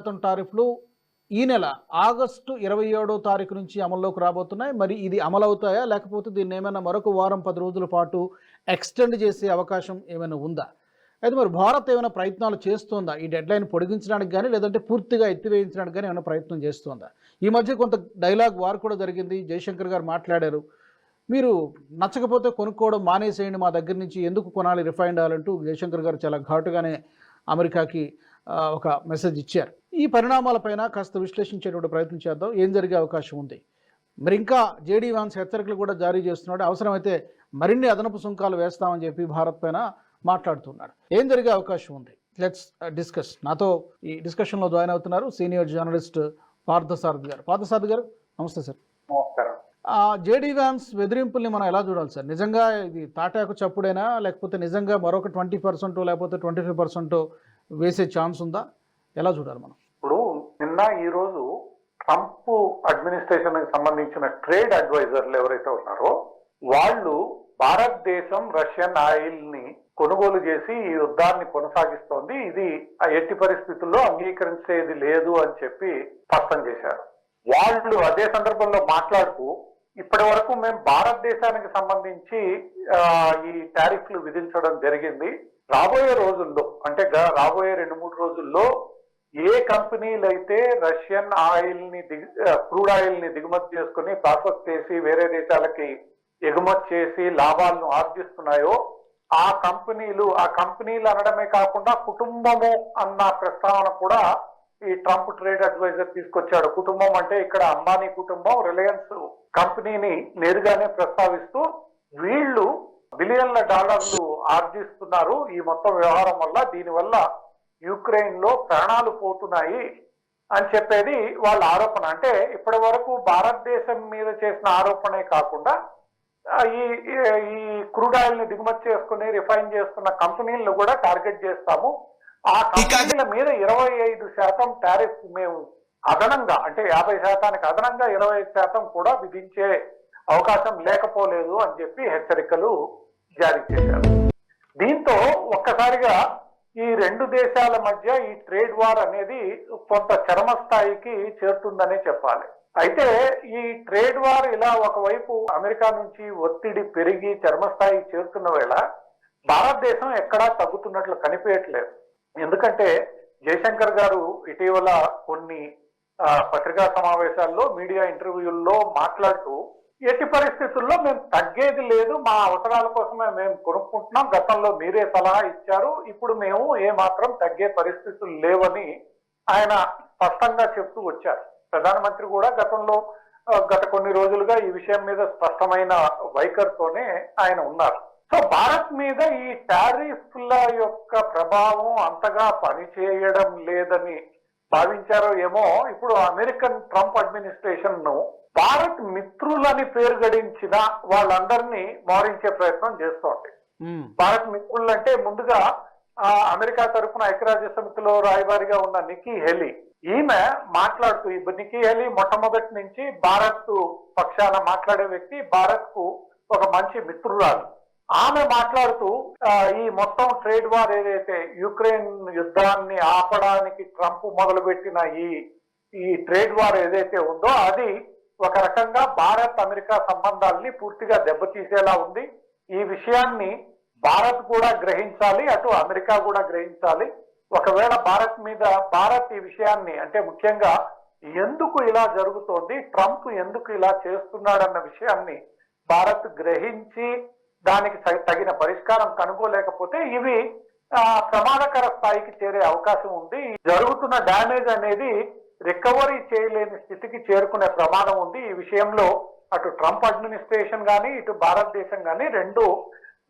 శాతం టారిఫ్లు ఈ నెల ఆగస్టు ఇరవై ఏడో తారీఖు నుంచి అమల్లోకి రాబోతున్నాయి. మరి ఇది అమలవుతాయా లేకపోతే దీన్ని ఏమైనా మరొక వారం పది రోజుల పాటు ఎక్స్టెండ్ చేసే అవకాశం ఏమైనా ఉందా? అయితే మరి భారత్ ఏమైనా ప్రయత్నాలు చేస్తోందా? ఈ డెడ్లైన్ పొడిగించడానికి కానీ లేదంటే పూర్తిగా ఎత్తివేయించడానికి కానీ ఏమైనా ప్రయత్నం చేస్తోందా? ఈ మధ్య కొంత డైలాగ్ వార్ కూడా జరిగింది. జయశంకర్ గారు మాట్లాడారు. మీరు నచ్చకపోతే కొనుక్కోవడం మానేసేయండి మా దగ్గర నుంచి. ఎందుకు కొనాలి? రిఫైండ్ అవ్వాలంటూ జయశంకర్ గారు చాలా ఘాటుగానే అమెరికాకి ఒక మెసేజ్ ఇచ్చారు. ఈ పరిణామాలపైన కాస్త విశ్లేషించేటువంటి ప్రయత్నం చేద్దాం. ఏం జరిగే అవకాశం ఉంది? మరి ఇంకా జేడీ వాన్స్ హెచ్చరికలు కూడా జారీ చేస్తున్నాడు. అవసరమైతే మరిన్ని అదనపు సుంకాలు వేస్తామని చెప్పి భారత్ పైన మాట్లాడుతున్నాడు ఏం జరిగే అవకాశం ఉంది? లెట్స్ డిస్కస్ నాతో ఈ డిస్కషన్లో జాయిన్ అవుతున్నారు సీనియర్ జర్నలిస్ట్ పార్థసారథి గారు. పార్థసారథి గారు నమస్తే సార్. నమస్కారం. జేడీ వ్యాన్స్ బెదిరింపుల్ని మనం ఎలా చూడాలి సార్? నిజంగా ఇది తాటాకు చప్పుడేనా? లేకపోతే నిజంగా మరొక ట్వంటీ పర్సెంట్ లేకపోతే ట్వంటీ ఫైవ్ పర్సెంట్ వేసే ఛాన్స్ ఉందా? ఎలా చూడాలి మనం? నిన్న ఈరోజు ట్రంప్ అడ్మినిస్ట్రేషన్ సంబంధించిన ట్రేడ్ అడ్వైజర్లు ఎవరైతే ఉన్నారో వాళ్ళు భారతదేశం రష్యన్ ఆయిల్ని కొనుగోలు చేసి ఈ యుద్ధాన్ని కొనసాగిస్తోంది. ఇది ఆ ఎట్టి పరిస్థితుల్లో అంగీకరించేది లేదు అని చెప్పి స్పష్టం చేశారు. వాళ్ళు అదే సందర్భంలో మాట్లాడుతూ ఇప్పటి వరకు మేము భారతదేశానికి సంబంధించి ఈ టారిఫ్లు విధించడం జరిగింది. రాబోయే రోజుల్లో అంటే గ- రాబోయే రెండు మూడు రోజుల్లో ఏ కంపెనీలు అయితే రష్యన్ ఆయిల్ని క్రూడ్ ఆయిల్ని దిగుమతి చేసుకుని ప్రాసెస్ చేసి వేరే దేశాలకి ఎగుమతి చేసి లాభాలను ఆర్జిస్తున్నాయో ఆ కంపెనీలు ఆ కంపెనీలు అనడమే కాకుండా కుటుంబము అన్న ప్రస్తావన కూడా ఈ ట్రంప్ ట్రేడ్ అడ్వైజర్ తీసుకొచ్చాడు. కుటుంబం అంటే ఇక్కడ అంబానీ కుటుంబం రిలయన్స్ కంపెనీని నేరుగానే ప్రస్తావిస్తూ వీళ్ళు బిలియన్ల డాలర్లు ఆర్జిస్తున్నారు ఈ మొత్తం వ్యవహారం వల్ల. దీనివల్ల యూక్రెయిన్లో ప్రాణాలు పోతున్నాయి అని చెప్పేది వాళ్ళ ఆరోపణ. అంటే ఇప్పటి వరకు భారతదేశం మీద చేసిన ఆరోపణే కాకుండా ఈ ఈ- ఈ క్రూడ్ ఆయిల్ని దిగుమతి చేసుకుని రిఫైన్ చేస్తున్న కంపెనీలను కూడా టార్గెట్ చేస్తాము. ఆ కంపెనీల మీద ఇరవై ఐదు శాతం టారిఫ్ మేము అదనంగా అంటే యాభై శాతానికి అదనంగా ఇరవై ఐదు శాతం కూడా విధించే అవకాశం లేకపోలేదు అని చెప్పి హెచ్చరికలు జారీ చేశారు. దీంతో ఒక్కసారిగా ఈ రెండు దేశాల మధ్య ఈ ట్రేడ్ వార్ అనేది కొంత చరమ స్థాయికి చేరుతుందనే చెప్పాలి. అయితే ఈ ట్రేడ్ వార్ ఇలా ఒకవైపు అమెరికా నుంచి ఒత్తిడి పెరిగి చర్మస్థాయికి చేరుతున్న వేళ భారతదేశం ఎక్కడా తగ్గుతున్నట్లు కనిపించట్లేదు. ఎందుకంటే జయశంకర్ గారు ఇటీవల కొన్ని పత్రికా సమావేశాల్లో మీడియా ఇంటర్వ్యూల్లో మాట్లాడుతూ ఎట్టి పరిస్థితుల్లో మేము తగ్గేది లేదు. మా అవసరాల కోసమే మేము కొనుక్కుంటున్నాం. గతంలో మీరే సలహా ఇచ్చారు. ఇప్పుడు మేము ఏ మాత్రం తగ్గే పరిస్థితులు లేవని ఆయన స్పష్టంగా చెప్తూ వచ్చారు. ప్రధానమంత్రి కూడా గతంలో గత కొన్ని రోజులుగా ఈ విషయం మీద స్పష్టమైన వైఖరితోనే ఆయన ఉన్నారు. సో భారత్ మీద ఈ టారిఫ్ల యొక్క ప్రభావం అంతగా పనిచేయడం లేదని భావించారో ఏమో ఇప్పుడు అమెరికన్ ట్రంప్ అడ్మినిస్ట్రేషన్ను భారత్ మిత్రులని పేరు గడించిన వాళ్ళందరినీ మారించే ప్రయత్నం చేస్తోంది. భారత్ మిత్రులు అంటే ముందుగా ఆ, అమెరికా తరఫున ఐక్యరాజ్య సమితిలో రాయబారిగా ఉన్న నికీ హెలీ. ఈమె మాట్లాడుతూ ఇప్పుడు నికీ హెలీ మొట్టమొదటి నుంచి భారత్ పక్షాన మాట్లాడే వ్యక్తి భారత్కు ఒక మంచి మిత్రురాలు. ఆమె మాట్లాడుతూ ఈ మొత్తం ట్రేడ్ వార్ ఏదైతే యుక్రెయిన్ యుద్ధాన్ని ఆపడానికి ట్రంప్ మొదలుపెట్టిన ఈ ఈ ట్రేడ్ వార్ ఏదైతే ఉందో అది ఒక రకంగా భారత్ అమెరికా సంబంధాలని పూర్తిగా దెబ్బతీసేలా ఉంది. ఈ విషయాన్ని భారత్ కూడా గ్రహించాలి అటు అమెరికా కూడా గ్రహించాలి. ఒకవేళ భారత్ మీద భారత్ ఈ విషయాన్ని అంటే ముఖ్యంగా ఎందుకు ఇలా జరుగుతోంది ట్రంప్ ఎందుకు ఇలా చేస్తున్నాడన్న విషయాన్ని భారత్ గ్రహించి దానికి తగిన పరిష్కారం కనుగోలేకపోతే ఇవి ప్రమాదకర స్థాయికి చేరే అవకాశం ఉంది. జరుగుతున్న డ్యామేజ్ అనేది రికవరీ చేయలేని స్థితికి చేరుకునే ప్రమాదం ఉంది. ఈ విషయంలో అటు ట్రంప్ అడ్మినిస్ట్రేషన్ కానీ ఇటు భారతదేశం కానీ రెండు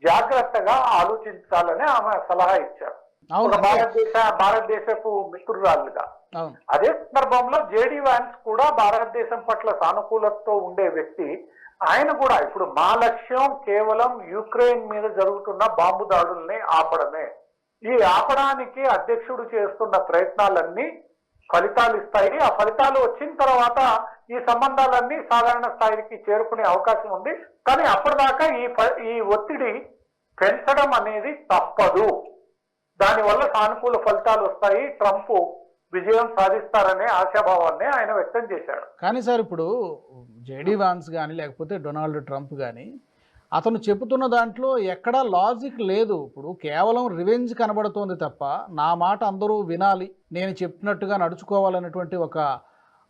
జాగ్రత్తగా ఆలోచించాలని ఆమె సలహా ఇచ్చారు. భారతదేశ భారతదేశపు మిత్రురాలుగా. అదే సందర్భంలో జేడి వ్యాన్స్ కూడా భారతదేశం పట్ల సానుకూలతతో ఉండే వ్యక్తి. ఆయన కూడా ఇప్పుడు మా లక్ష్యం కేవలం యుక్రెయిన్ మీద జరుగుతున్న బాంబు దాడుల్ని ఆపడమే. ఈ ఆపడానికి అధ్యక్షుడు చేస్తున్న ప్రయత్నాలన్నీ ఫలితాలు ఇస్తాయి. ఆ ఫలితాలు వచ్చిన తర్వాత ఈ సంబంధాలన్నీ సాధారణ స్థాయికి చేరుకునే అవకాశం ఉంది. కానీ అప్పటిదాకా ఈ ఈ ఒత్తిడి పెంచడం అనేది తప్పదు. దానివల్ల సానుకూల ఫలితాలు వస్తాయి. ట్రంప్ విజయం సాధిస్తారనే ఆశాభావాన్ని ఆయన వ్యక్తం చేశాడు. కానీ సార్ ఇప్పుడు జేడీ వాన్స్ కానీ లేకపోతే డొనాల్డ్ ట్రంప్ కానీ అతను చెబుతున్న దాంట్లో ఎక్కడా లాజిక్ లేదు. ఇప్పుడు కేవలం రివెంజ్ కనబడుతోంది తప్ప నా మాట అందరూ వినాలి. నేను చెప్పినట్టుగా నడుచుకోవాలనేటువంటి ఒక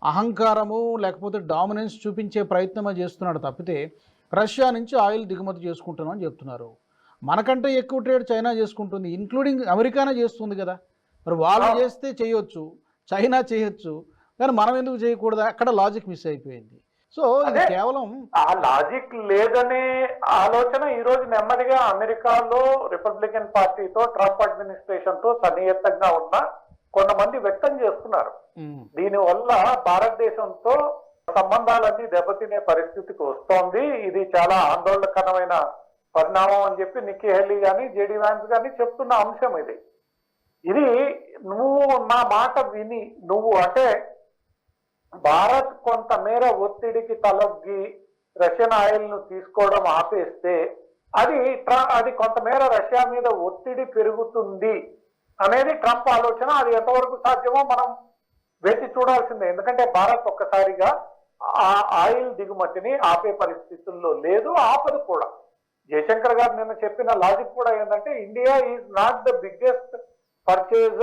అహంకారము లేకపోతే డామినెన్స్ చూపించే ప్రయత్నం చేస్తున్నాడు తప్పితే రష్యా నుంచి ఆయిల్ దిగుమతి చేసుకుంటున్నాం అని చెప్తున్నారు. మనకంటే ఎక్కువ ట్రేడ్ చైనా చేసుకుంటుంది ఇంక్లూడింగ్ అమెరికానే చేస్తుంది కదా. మరి వాళ్ళు చేస్తే చేయొచ్చు చైనా చేయొచ్చు కానీ మనం ఎందుకు చేయకూడదు? అక్కడ లాజిక్ మిస్ అయిపోయింది. సో ఇది. కేవలం ఆ లాజిక్ లేదనే ఆలోచన ఈ రోజు నెమ్మదిగా అమెరికాలో రిపబ్లికన్ పార్టీతో ట్రంప్ అడ్మినిస్ట్రేషన్తో సన్నిహితంగా ఉన్న కొంతమంది వ్యక్తం చేస్తున్నారు. దీనివల్ల భారతదేశంతో సంబంధాలన్నీ దెబ్బతినే పరిస్థితికి వస్తోంది. ఇది చాలా ఆందోళనకరమైన పరిణామం అని చెప్పి నిక్కీ హెల్లీ గాని జేడి వ్యాన్స్ గాని చెప్తున్న అంశం ఇది. ఇది నువ్వు నా మాట విని నువ్వు అంటే భారత్ కొంతమేర ఒత్తిడికి తలొగ్గి రష్యన్ ఆయిల్ను తీసుకోవడం ఆపేస్తే అది ట్ర- అది కొంతమేర రష్యా మీద ఒత్తిడి పెరుగుతుంది అనేది ట్రంప్ ఆలోచన. అది ఎంతవరకు సాధ్యమో మనం వేచి చూడాల్సిందే. ఎందుకంటే భారత్ ఒక్కసారిగా ఆ ఆయిల్ దిగుమతిని ఆపే పరిస్థితుల్లో లేదు ఆపదు కూడా. జయశంకర్ గారు నిన్న చెప్పిన లాజిక్ కూడా ఏంటంటే India is not the biggest purchaser